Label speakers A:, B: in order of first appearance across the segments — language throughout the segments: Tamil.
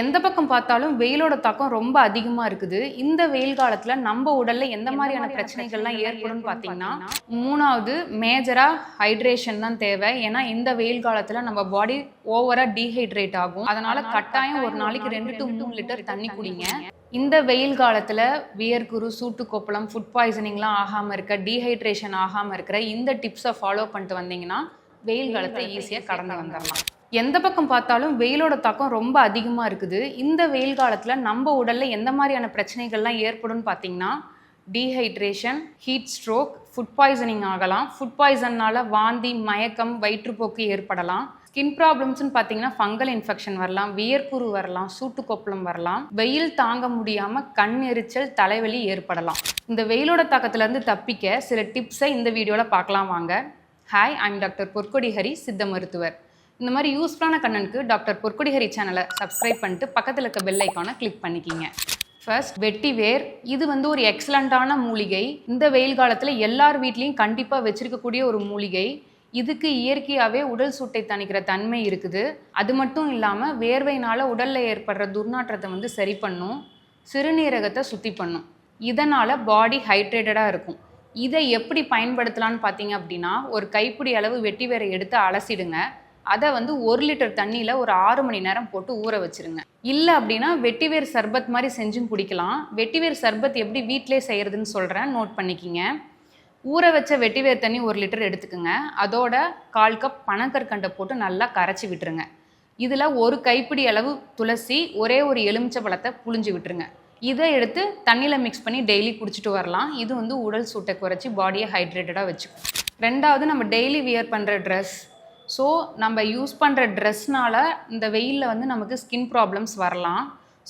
A: எந்த பக்கம் பார்த்தாலும் வெயிலோட தாக்கம் ரொம்ப அதிகமா இருக்குது. இந்த வெயில் காலத்துல நம்ம உடல்ல எந்த மாதிரியான பிரச்சனைகள்லாம் ஏற்படும்னு பார்த்தீங்கன்னா மூணாவது மேஜரா ஹைட்ரேஷன் தான் தேவை. ஏன்னா இந்த வெயில் காலத்துல நம்ம பாடி ஓவரா டீஹைட்ரேட் ஆகும். அதனால கட்டாயம் ஒரு நாளைக்கு ரெண்டு டு மூணு லிட்டர் தண்ணி குடிங்க. இந்த வெயில் காலத்துல வியர்க்குரு சூட்டு கொப்பளம் ஃபுட் பாய்சனிங்லாம் ஆகாம இருக்க டீஹைட்ரேஷன் ஆகாம இருக்கிற இந்த டிப்ஸை ஃபாலோ பண்ணிட்டு வந்தீங்கன்னா வெயில் காலத்தை ஈஸியா கடந்து வந்துடலாம் எந்த பக்கம் பார்த்தாலும் வெயிலோட தாக்கம் ரொம்ப அதிகமாக இருக்குது. இந்த வெயில் காலத்தில் நம்ம உடலில் எந்த மாதிரியான பிரச்சனைகள்லாம் ஏற்படும்னு பார்த்தீங்கன்னா dehydration heat stroke food poisoning ஆகலாம். ஃபுட் பாய்சன்னால் வாந்தி மயக்கம் வயிற்றுப்போக்கு ஏற்படலாம். ஸ்கின் ப்ராப்ளம்ஸ்னு பார்த்தீங்கன்னா ஃபங்கல் இன்ஃபெக்ஷன் வரலாம் வியர்க்குரு வரலாம் சூட்டு கொப்பளம் வரலாம். வெயில் தாங்க முடியாமல் கண் எரிச்சல் தலைவலி ஏற்படலாம். இந்த வெயிலோட தாக்கத்துலேருந்து தப்பிக்க சில டிப்ஸை இந்த வீடியோவில் பார்க்கலாம் வாங்க. Hi I'm doctor Porkodi Hari சித்த மருத்துவர். இந்த மாதிரி யூஸ்ஃபுல்லான கண்ணனுக்கு டாக்டர் பொற்குடிஹரி சேனலை சப்ஸ்கிரைப் பண்ணிட்டு பக்கத்தில் இருக்க பெல் ஐக்கானை கிளிக் பண்ணிக்கிங்க. ஃபர்ஸ்ட் வெட்டிவேர் இது வந்து ஒரு எக்ஸலண்ட்டான மூலிகை. இந்த வெயில் காலத்தில் எல்லார் வீட்லேயும் கண்டிப்பாக வச்சுருக்கக்கூடிய ஒரு மூலிகை. இதுக்கு இயற்கையாகவே உடல் சூட்டை தணிக்கிற தன்மை இருக்குது. அது மட்டும் இல்லாமல் வேர்வையினால் உடலில் ஏற்படுற துர்நாற்றத்தை வந்து சரி பண்ணும். சிறுநீரகத்தை சுத்தி பண்ணும். இதனால் பாடி ஹைட்ரேட்டடாக இருக்கும். இதை எப்படி பயன்படுத்தலாம்னு பார்த்தீங்க அப்படின்னா ஒரு கைப்பிடி அளவு வெட்டி வேரை எடுத்து அலசிடுங்க. அதை வந்து ஒரு லிட்டர் தண்ணியில் ஒரு ஆறு மணி நேரம் போட்டு ஊற வச்சிருங்க. இல்லை அப்படின்னா வெட்டிவேர் சர்பத் மாதிரி செஞ்சும் குடிக்கலாம். வெட்டிவேர் சர்பத் எப்படி வீட்டிலே செய்கிறதுன்னு சொல்கிறேன் நோட் பண்ணிக்கிங்க. ஊற வச்ச வெட்டிவேர் தண்ணி ஒரு லிட்டர் எடுத்துக்கோங்க. அதோட கால் கப் பனக்கற்கண்டை போட்டு நல்லா கரைச்சி விட்டுருங்க. இதில் ஒரு கைப்பிடி அளவு துளசி ஒரே ஒரு எலுமிச்சை பழத்தை புழிஞ்சு விட்டுருங்க. இதை எடுத்து தண்ணியில் மிக்ஸ் பண்ணி டெய்லி குடிச்சிட்டு வரலாம். இது வந்து உடல் சூட்டை குறைச்சி பாடியை ஹைட்ரேட்டடாக வச்சுக்கும். ரெண்டாவது நம்ம டெய்லி வியர் பண்ணுற ட்ரெஸ் ஸோ நம்ம யூஸ் பண்ணுற ட்ரெஸ்னால் இந்த வெயிலில் வந்து நமக்கு ஸ்கின் ப்ராப்ளம்ஸ் வரலாம்.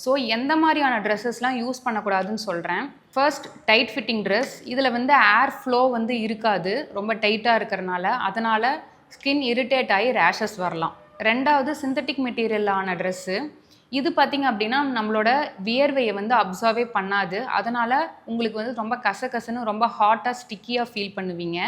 A: ஸோ எந்த மாதிரியான ட்ரெஸ்ஸஸ்லாம் யூஸ் பண்ணக்கூடாதுன்னு சொல்கிறேன் ஃபர்ஸ்ட் டைட் ஃபிட்டிங் ட்ரெஸ் இதில் வந்து ஏர் ஃப்ளோ வந்து இருக்காது. ரொம்ப டைட்டாக இருக்கிறனால. அதனால் ஸ்கின் இரிட்டேட் ஆகி ரேஷஸ் வரலாம். ரெண்டாவது சிந்தட்டிக் மெட்டீரியலான ட்ரெஸ்ஸு இது பார்த்திங்க அப்படின்னா நம்மளோட வியர்வையை வந்து அப்சர்வே பண்ணாது. அதனால் உங்களுக்கு வந்து ரொம்ப கசகசன்னு ரொம்ப ஹாட்டாக ஸ்டிக்கியாக ஃபீல் பண்ணுவீங்க.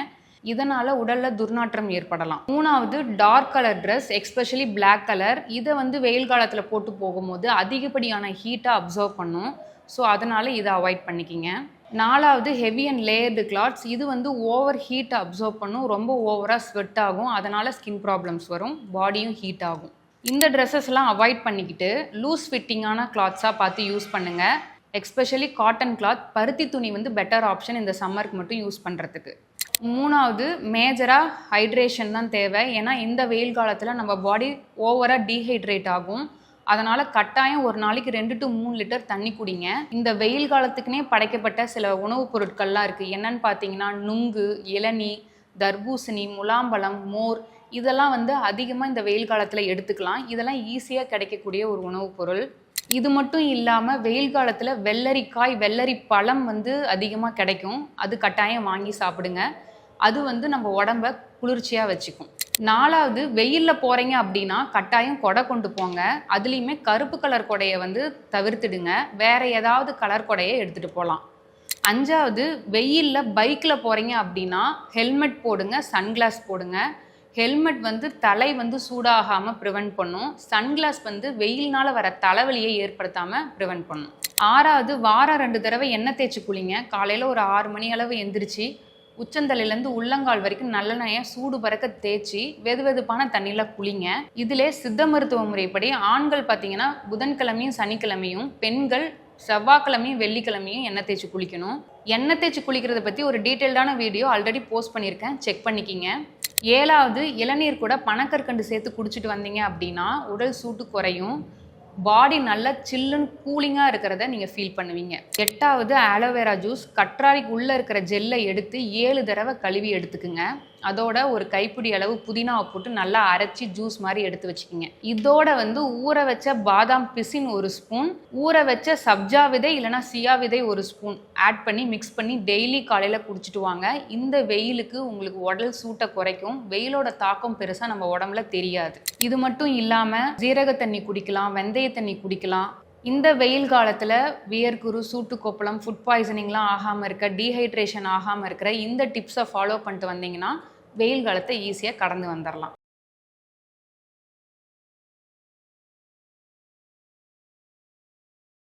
A: இதனால் உடலில் துர்நாற்றம் ஏற்படலாம். மூணாவது dark colour dress especially black colour இதை வந்து வெயில் காலத்தில் போட்டு போகும்போது அதிகப்படியான ஹீட்டாக அப்சர்வ் பண்ணும். ஸோ அதனால் இதை அவாய்ட் பண்ணிக்கிங்க. நாலாவது ஹெவி அண்ட் லேயர்டு கிளாத்ஸ் இது வந்து ஓவர் ஹீட்டை அப்சர்வ் பண்ணும். ரொம்ப ஓவராக ஸ்வெட் ஆகும். அதனால் ஸ்கின் ப்ராப்ளம்ஸ் வரும். பாடியும் ஹீட் ஆகும். இந்த ட்ரெஸ்ஸஸ்லாம் அவாய்ட் பண்ணிக்கிட்டு லூஸ் ஃபிட்டிங்கான கிளாத்ஸாக பார்த்து யூஸ் பண்ணுங்கள் எக்ஸ்பெஷலி காட்டன் கிளாத் பருத்தி துணி வந்து பெட்டர் ஆப்ஷன் இந்த சம்மருக்கு மட்டும் யூஸ் பண்ணுறதுக்கு மூணாவது மேஜராக ஹைட்ரேஷன் தான் தேவை. ஏன்னா இந்த வெயில் காலத்தில் நம்ம பாடி ஓவராக டீஹைட்ரேட் ஆகும். அதனால் கட்டாயம் ஒரு நாளைக்கு ரெண்டு டு மூணு லிட்டர் தண்ணி குடிங்க. இந்த வெயில் காலத்துக்குனே படைக்கப்பட்ட சில உணவுப் பொருட்கள்லாம் இருக்குது என்னன்னு பார்த்தீங்கன்னா நுங்கு இளநி தர்பூசணி முலாம்பழம் மோர் இதெல்லாம் வந்து அதிகமாக இந்த வெயில் காலத்தில் எடுத்துக்கலாம். இதெல்லாம் ஈஸியாக கிடைக்கக்கூடிய ஒரு உணவுப் பொருள். இது மட்டும் இல்லாமல் வெயில் காலத்தில் வெள்ளரிக்காய் வெள்ளரி பழம் வந்து அதிகமாக கிடைக்கும். அது கட்டாயம் வாங்கி சாப்பிடுங்க. அது வந்து நம்ம உடம்ப குளிர்ச்சியாக வச்சுக்கும். நாலாவது வெயிலில் போகிறீங்க அப்படின்னா கட்டாயம் கொடை கொண்டு போங்க. அதுலேயுமே கருப்பு கலர் கொடையை வந்து தவிர்த்துடுங்க. வேற ஏதாவது கலர் கொடையை எடுத்துகிட்டு போகலாம் அஞ்சாவது வெயிலில் பைக்கில் போகிறீங்க அப்படின்னா ஹெல்மெட் போடுங்க சன்கிளாஸ் போடுங்க. ஹெல்மெட் வந்து தலை வந்து சூடாகாமல் ப்ரிவெண்ட் பண்ணும். சன்கிளாஸ் வந்து வெயில்னால் வர தலைவலியை ஏற்படுத்தாமல் ப்ரிவெண்ட் பண்ணும். ஆறாவது வாரம் ரெண்டு தடவை எண்ணெய் தேய்ச்சி குளிங்க. காலையில் ஒரு ஆறு மணி அளவு எந்திரிச்சு உச்சந்தலையிலேருந்து உள்ளங்கால் வரைக்கும் நல்லெண்ணெயை சூடு பறக்க தேய்ச்சி வெது வெதுப்பான தண்ணியில் குளிங்க. இதிலே சித்த மருத்துவ முறைப்படி ஆண்கள் பார்த்தீங்கன்னா புதன்கிழமையும் சனிக்கிழமையும் பெண்கள் செவ்வாய்க்கிழமையும் வெள்ளிக்கிழமையும் எண்ணெய் தேய்ச்சி குளிக்கணும். எண்ணெய் தேய்ச்சி குளிக்கிறத பற்றி ஒரு டீட்டெயில்டான வீடியோ ஆல்ரெடி போஸ்ட் பண்ணியிருக்கேன். செக் பண்ணிக்கிங்க. ஏழாவது இளநீர் கூட பனக்கற்கண்டு சேர்த்து குடிச்சிட்டு வந்தீங்க அப்படின்னா உடல் சூட்டு குறையும். பாடி நல்லா சில்லுன்னு கூலிங்காக இருக்கிறத நீங்கள் ஃபீல் பண்ணுவீங்க. எட்டாவது ஆலோவேரா ஜூஸ் கற்றாழைக்கு உள்ளே இருக்கிற ஜெல்லை எடுத்து ஏழு தடவை கழுவி எடுத்துக்குங்க. அதோட ஒரு கைப்பிடி அளவு புதினாவை போட்டு நல்லா அரைச்சி ஜூஸ் மாதிரி எடுத்து வச்சுக்கிங்க. இதோட வந்து ஊற வச்ச பாதாம் பிசின் ஒரு ஸ்பூன் ஊற வச்ச சப்ஜா விதை இல்லைனா சியா விதை ஒரு ஸ்பூன் ஆட் பண்ணி மிக்ஸ் பண்ணி டெய்லி காலையில் குடிச்சிட்டு வாங்க. இந்த வெயிலுக்கு உங்களுக்கு உடல் சூட்டை குறைக்கும். வெயிலோட தாக்கம் பெருசாக நம்ம உடம்புல தெரியாது. இது மட்டும் இல்லாமல் ஜீரக தண்ணி குடிக்கலாம் வெந்தய தண்ணி குடிக்கலாம். இந்த வெயில் காலத்தில் வியர்குரு சூட்டு கொப்பளம் ஃபுட் பாய்சனிங்லாம் ஆகாமல் இருக்க டீஹைட்ரேஷன் ஆகாமல் இருக்கிற இந்த டிப்ஸை ஃபாலோ பண்ணிட்டு வந்தீங்கன்னா வெயில் காலத்தை ஈஸியாக கடந்து வந்துடலாம்